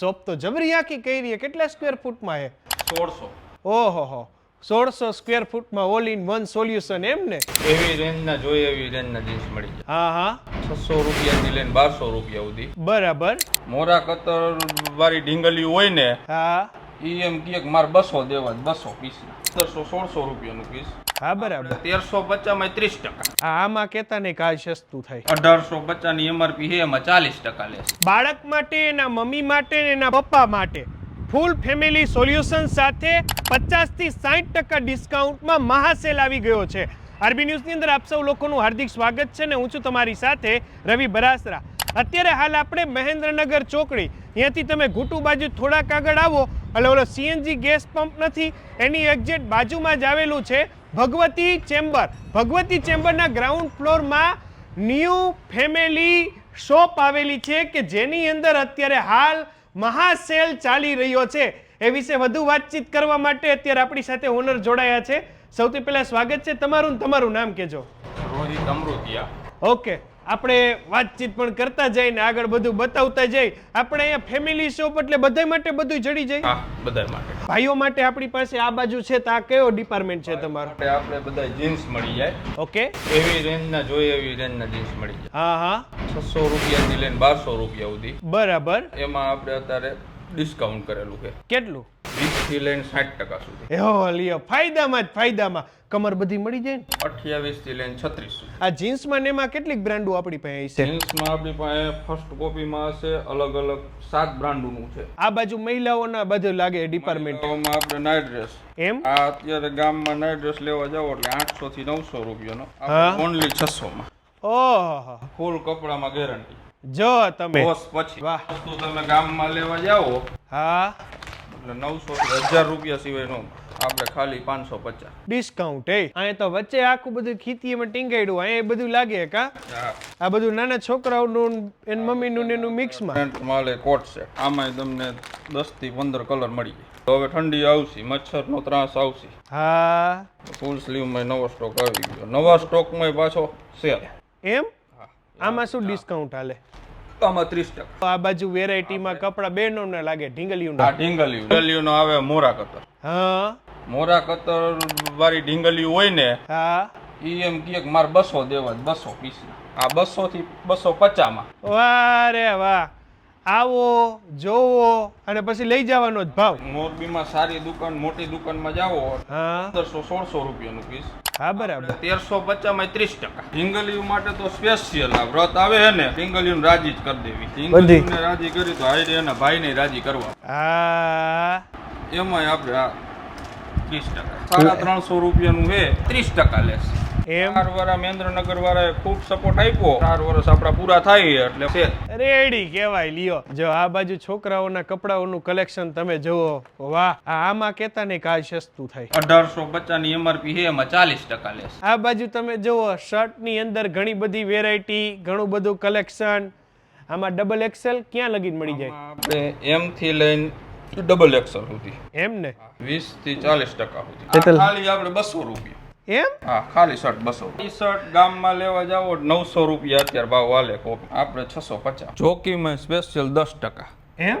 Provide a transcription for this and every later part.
Shop તો જબરી આખી કરી છે કેટલા સ્ક્વેર ફૂટમાં છે સોળસો. ઓહો હો. સોળસો સ્ક્વેર ફૂટમાં ઓલ ઇન વન સોલ્યુશન એમ ને? એવી રેન્જના જોઈએ એવી રેન્જના જીન્સ મળી જાય. હા હા. છસો રૂપિયાથી લઈને બારસો રૂપિયા સુધી. બરાબર. મોરા કતર વાળી ઢીંગલી હોય ને હા. ઈ એમ કે મારે બસો દેવા બસો પીસ પંદરસો સોળસો રૂપિયાનું પીસ હા બરાબર. તેરસો પચાસમાં ત્રીસ ટકા. આમાં કેતા ને કાલ સસ્તું થાય. અઢારસો પચાસની એમઆરપી છે એમાં ચાલીસ ટકા લે બાળક માટે એના મમ્મી માટે એના પપ્પા માટે ફૂલ ફેમિલી સોલ્યુશન સાથે પચાસથી સાઠ ટકા ડિસ્કાઉન્ટમાં મહાસેલ આવી ગયો છે. આરબી ન્યૂઝની અંદર આપ સૌ લોકોનું હાર્દિક સ્વાગત છે ને હું છું તમારી સાથે રવિ બરાસરા. અત્યારે હાલ આપણે મહેન્દ્રનગર ચોકડી. અહીંયાથી તમે ઘૂંટુ બાજુ થોડાક આગળ આવો. એટલે ઓલો સીએનજી ગેસ પંપ નથી એની એક્ઝેક્ટ બાજુમાં જ આવેલું છે. ભગવતી ચેમ્બર. ભગવતી ચેમ્બરના ગ્રાઉન્ડ ફ્લોરમાં ન્યૂ ફેમિલી શોપ આવેલી છે કે જેની અંદર અત્યારે હાલ મહાસેલ ચાલી રહ્યો છે. એ વિશે વધુ વાતચીત કરવા માટે અત્યારે આપણી સાથે ઓનર જોડાયા છે. સૌથી પહેલા સ્વાગત છે તમારું તમારું નામ કહેજો. રોહિત અમૃતિયા. ઓકે. આપણે વાતચીત પણ કરતા જઈએ ને આગળ બધું બતાવતા જઈએ આપણે અહીંયા ફેમિલી શોપ એટલે બધા માટે બધું જડી જાય. બધા માટે. ભાઈઓ માટે આપણી પાસે આ બાજુ છે તો આ કયો ડિપાર્ટમેન્ટ છે તમારો? આપણે બધા જીન્સ મળી જાય. ઓકે. એવી રેન્જના જોઈએ એવી રેન્જના જીન્સ મળી જાય. હા હા. છસો રૂપિયાથી લઈને બારસો રૂપિયા સુધી. બરાબર. એમાં આપણે અત્યારે ડિસ્કાઉન્ટ કરેલું છે. કેટલું? વીસથી લઈને સાઠ ટકા સુધી. એહો લ્યો ફાયદામાં જ ફાયદામાં. કમર બધી મળી જાય ને? અઠ્યાવીસથી લઈને છત્રીસ સુધી આ જીન્સમાં ને એમાં કેટલીક બ્રાન્ડો આપણી પાસે છે? જીન્સમાં આપણી પાસે ફર્સ્ટ કોપીમાં હશે અલગ અલગ સાત બ્રાન્ડોનું છે. આ બાજુ મહિલાઓના બધું લાગે ડિપાર્ટમેન્ટમાં આપણે નાઇટ ડ્રેસ એમ? આ અત્યારે ગામમાં નાઇટ ડ્રેસ લેવા જાવ એટલે આઠસો થી નવસો રૂપિયાનો. ઓનલી છસો માં ઓહો. ફૂલ કપડામાં ગેરંટી જો તમે. પછી. વાહ. વસ્તુ તમે ગામમાં લેવા જાઓ. હા. એટલે નવસો હજાર રૂપિયા સિવાયનો આપણે ખાલી પાંચસો પચાસ. ડિસ્કાઉન્ટ એ અહીંયા તો વચ્ચે આખું બધું ખીતીમાં ટીંગાડ્યું અહીંયા એ બધું લાગે કા? આ બધું નાના છોકરાઓનું એન મમ્મીનું ને એનું મિક્સમાં માલે કોટ છે. આમાંય તમને દસથી પંદર કલર મળી જાય. તો હવે ઠંડી આવશે મચ્છરનો ત્રાસ આવશે. હા. ફૂલ સ્લીવમાં નવો સ્ટોક આવી ગયો. નવા સ્ટોકમાં પાછો સેલ એમ? આમાં શું ડિસ્કાઉન્ટ હાલે? આમાં ત્રીસ ટકા. આ બાજુ વેરાયટીમાં કપડા બેનો ને લાગે ઢીંગલિયું આ ઢીંગલિયું. ઢીંગલીનો આવે મોરા કતર. હા. મોરા કતર વાળી ઢીંગલી હોય ને હા. ઈ એમ કે મારે બસો દેવા બસો પીસ આ બસો થી બસો પચામાં વાહ રે વાહ. આવો જોવો અને પછી લઈ જવાનો જ ભાવ. મોરબીમાં સારી દુકાન મોટી દુકાનમાં જાઓ હા. પંદરસો સોળસો રૂપિયાનું પીસ. હા બરાબર. તેરસો પચામાં ત્રીસ ટકા. ઢીંગલીઓ માટે તો સ્પેશિયલ આ વ્રત આવે હે ને ઢીંગલીઓને રાજી જ કરી દેવી. ને રાજી કરી તો હાઈ ભાઈ ને રાજી કરવા. હા. એમાંય આપણે ત્રીસ ટકા. સાડા ત્રણસો રૂપિયાનું હે ત્રીસ ટકા લેશે. એમ? ચાર વર્ષ મહેન્દ્રનગર વાળાએ ખૂબ સપોર્ટ આપ્યો. ચાર વર્ષ આપણા પૂરા થાય એટલે છે. રેડી કહેવાય લ્યો. જો આ બાજુ છોકરાઓના કપડાઓનું કલેક્શન તમે જુઓ વાહ. આમાં કેતા ને કાલ સસ્તું થાય. અઢારસો પચાસની એમઆરપી છે એમાં ચાલીસ ટકા લેશે આ બાજુ તમે જુઓ શર્ટની અંદર ઘણી બધી વેરાયટી ઘણું બધું કલેક્શન આમાં ડબલ એક્સેલ ક્યાં લગીન મળી જાય? આપણે એમ થી લઈને ડબલ એક્સેલ સુધી. એમ ને? વીસથી ચાલીસ ટકા સુધી. ખાલી આપણે બસો રૂપિયા. એમ? હા ખાલી શર્ટ બસો. ટી શર્ટ ગામમાં લેવા જાઓ નવસો રૂપિયા અત્યારે ભાવ હાલે કોપી આપણે છસો પચાસ. ચોકીમાં સ્પેશિયલ દસ ટકા. એમ?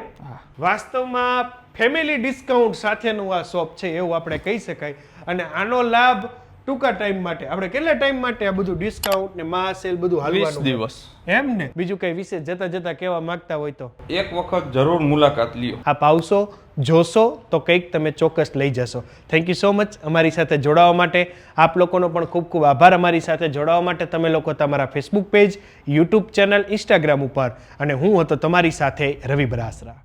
વાસ્તવમાં ફેમિલી ડિસ્કાઉન્ટ સાથેનું આ શોપ છે એવું આપણે કહી શકાય. અને આનો લાભ ટૂંકા ટાઈમ માટે. આપણે કેટલા ટાઈમ માટે આ બધું ડિસ્કાઉન્ટ ને મહાસેલ બધું હાલવાનું દિવસ. એમ ને? બીજું કઈ વિશે જતા જતા કહેવા માંગતા હોય તો? એક વખત જરૂર મુલાકાત લ્યો. આ આવશો જોશો તો કંઈક તમે ચોક્કસ લઈ જશો. થેન્ક યુ સો મચ અમારી સાથે જોડાવા માટે. આપ લોકોનો પણ ખૂબ ખૂબ આભાર અમારી સાથે જોડાવા માટે. તમે લોકો તમારા Facebook page YouTube channel Instagram ઉપર. અને હું હતો તમારી સાથે રવિ બરાસરા.